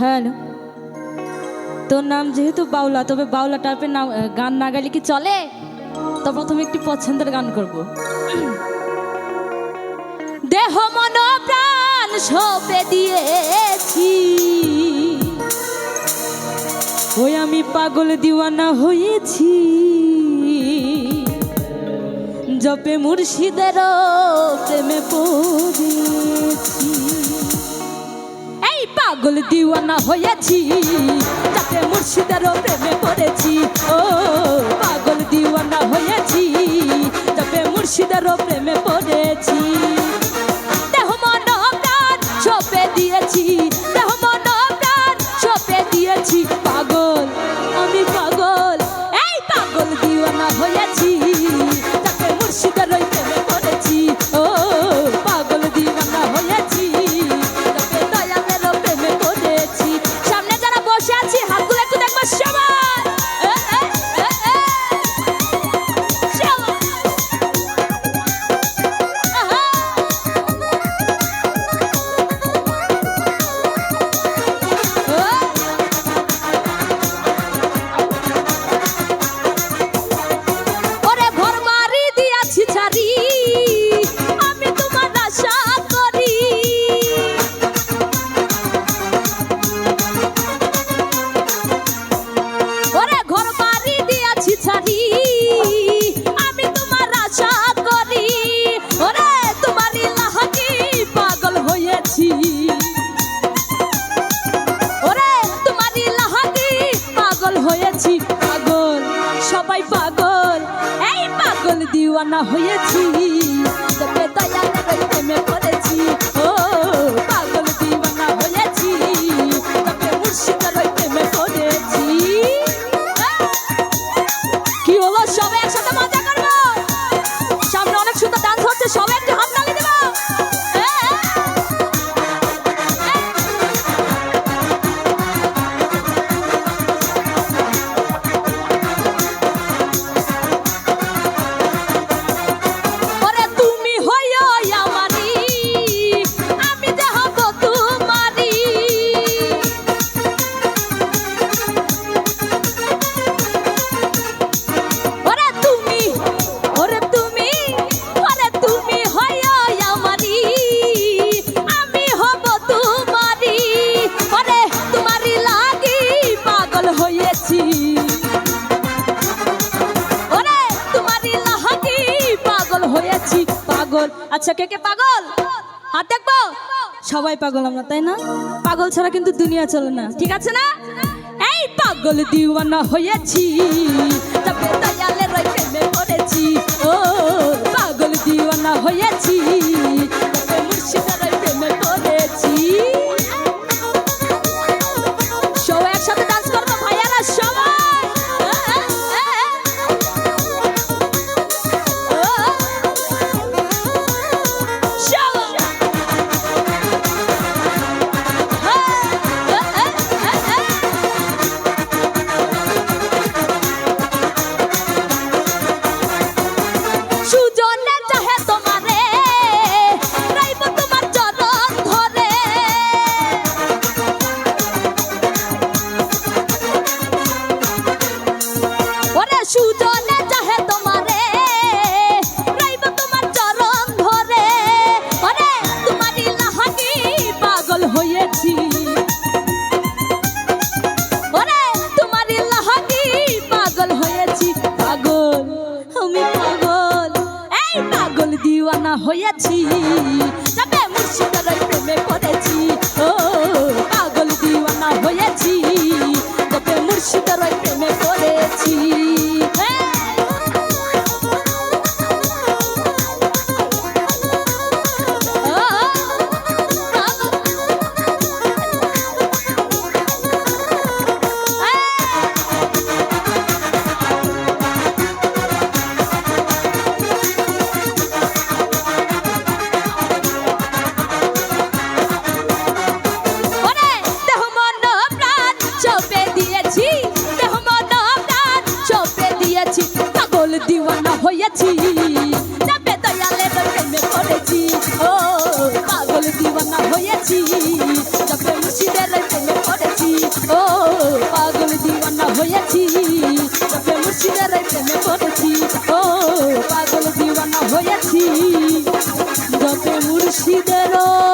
Hello. তোর নাম যেহেতু বাউলা, তবে বাউলা টাইপের নাম গান না গাইলে কি চলে? তো প্রথমে একটি পছন্দের গান করব। দেহ মন প্রাণ সপে দিয়েছি। ওই আমি পাগল দিওয়ানা হয়েছি। জপে মুর্শিদের প্রেমে পড়েছি পাগল দিওয়ানা হয়েছি, যাতে মুর্শিদারও প্রেমে পড়েছি। ও, পাগল দিওয়ানা হয়েছি, যাতে মুর্শিদারও প্রেমে পড়েছি। দেহ মন প্রাণ সপে দিয়েছি, দেহ মন প্রাণ সপে দিয়েছি। পাগল, আমি পাগল, এই পাগল দিওয়ানা হয়েছি। পাগল। এই পাগল দিওয়ানা হয়েছি। তবে দয়া করে প্রেমে পড়েছি পাগল। আচ্ছা কে কে পাগল? হাত দেখব? সবাই পাগল আমরা, তাই না? পাগল ছাড়া কিন্তু দুনিয়া চলে না, ঠিক আছে না? এই পাগল দিওয়ানা হয়েছি তবে দয়ালে ওই প্রেমে পড়েছি। ও, পাগল দিওয়ানা হয়েছি দিওয়ানা দিওয়ানা হয়েছি। যাবে দয়ালে প্রেমে পড়েছি। ও, পাগল দিওয়ানা হয়েছি। যাবে মুর্শিদের প্রেমে পড়েছি। ও, পাগল দিওয়ানা হয়েছি। যাবে মুর্শিদের প্রেমে পড়েছি। ও, পাগল দিওয়ানা হয়েছি। যাবে মুর্শিদেরও